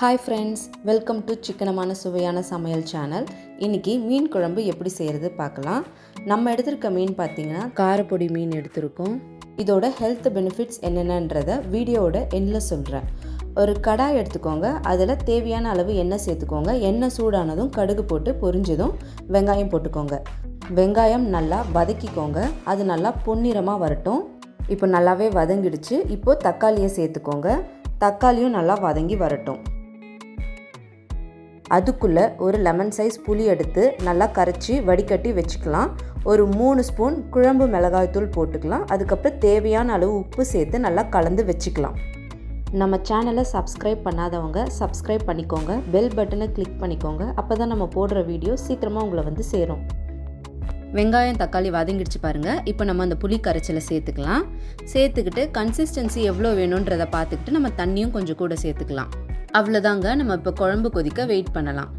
Hi friends welcome to சிக்கனமான சுவையான சமையல் சேனல் இன்றைக்கி மீன் குழம்பு எப்படி செய்கிறது பார்க்கலாம். நம்ம எடுத்திருக்க மீன் பார்த்தீங்கன்னா காரப்பொடி மீன் எடுத்திருக்கோம். இதோட ஹெல்த் பெனிஃபிட்ஸ் என்னென்னன்றதை வீடியோவோட எண்ணில் சொல்கிறேன் ஒரு கடாய் எடுத்துக்கோங்க அதில் தேவையான அளவு எண்ணெய் சேர்த்துக்கோங்க. எண்ணெய் சூடானதும் கடுகு போட்டு பொரிஞ்சதும் வெங்காயம் போட்டுக்கோங்க. வெங்காயம் நல்லா வதக்கிக்கோங்க. அது நல்லா பொன்னிறமாக வரட்டும். இப்போ நல்லாவே வதங்கிடுச்சு. இப்போது தக்காளியை சேர்த்துக்கோங்க. தக்காளியும் நல்லா வதங்கி வரட்டும். அதுக்குள்ளே ஒரு லெமன் சைஸ் புளி எடுத்து நல்லா கரைச்சி வடிகட்டி வச்சுக்கலாம். ஒரு மூணு ஸ்பூன் குழம்பு மிளகாய்த்தூள் போட்டுக்கலாம். அதுக்கப்புறம் தேவையான அளவு உப்பு சேர்த்து நல்லா கலந்து வச்சுக்கலாம். நம்ம சேனலை சப்ஸ்கிரைப் பண்ணாதவங்க சப்ஸ்கிரைப் பண்ணிக்கோங்க. பெல் பட்டனை கிளிக் பண்ணிக்கோங்க. அப்போ தான் நம்ம போடுற வீடியோ சீக்கிரமாக உங்களை வந்து சேரும். வெங்காயம் தக்காளி வதங்கிடுச்சு பாருங்கள் இப்போ நம்ம அந்த புளி கரைச்சலை சேர்த்துக்கலாம். சேர்த்துக்கிட்டு கன்சிஸ்டன்சி எவ்வளோ வேணுன்றதை பார்த்துக்கிட்டு நம்ம தண்ணியும் கொஞ்சம் கூட சேர்த்துக்கலாம். அவ்வளோதாங்க நம்ம இப்போ குழம்பு கொதிக்க வெயிட் பண்ணலாம்.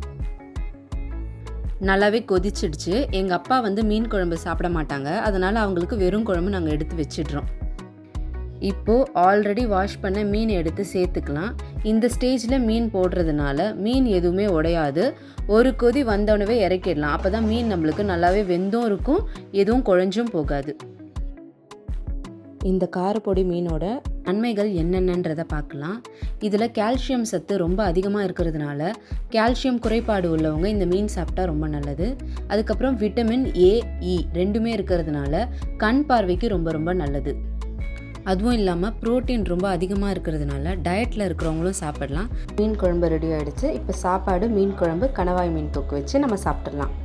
நல்லாவே கொதிச்சிடுச்சு. எங்கள் அப்பா வந்து மீன் குழம்பு சாப்பிட மாட்டாங்க. அதனால் அவங்களுக்கு வெறும் குழம்பு நாங்கள் எடுத்து வச்சிடுறோம். இப்போது ஆல்ரெடி வாஷ் பண்ண மீன் எடுத்து சேர்த்துக்கலாம். இந்த ஸ்டேஜில் மீன் போடுறதுனால மீன் எதுவுமே உடையாது. ஒரு கொதி வந்தோடனே இறக்கிடலாம். அப்போ தான் மீன் நம்மளுக்கு நல்லாவே வெந்தும் இருக்கும் எதுவும் குழஞ்சும் போகாது. இந்த காரப்பொடி மீனோட நன்மைகள் என்னென்னன்றதை பார்க்கலாம். இதில் கால்சியம் சத்து ரொம்ப அதிகமாக இருக்கிறதுனால கால்சியம் குறைபாடு உள்ளவங்க இந்த மீன் சாப்பிட்டா ரொம்ப நல்லது. அதுக்கப்புறம் விட்டமின் ஏ இ ரெண்டுமே இருக்கிறதுனால கண் பார்வைக்கு ரொம்ப ரொம்ப நல்லது. அதுவும் இல்லாமல் ப்ரோட்டீன் ரொம்ப அதிகமாக இருக்கிறதுனால டயட்டில் இருக்கிறவங்களும் சாப்பிடலாம். மீன் குழம்பு ரெடி ஆகிடுச்சு இப்போ சாப்பாடு மீன் குழம்பு கணவாய் மீன் தொக்கு வச்சு நம்ம சாப்பிட்றலாம்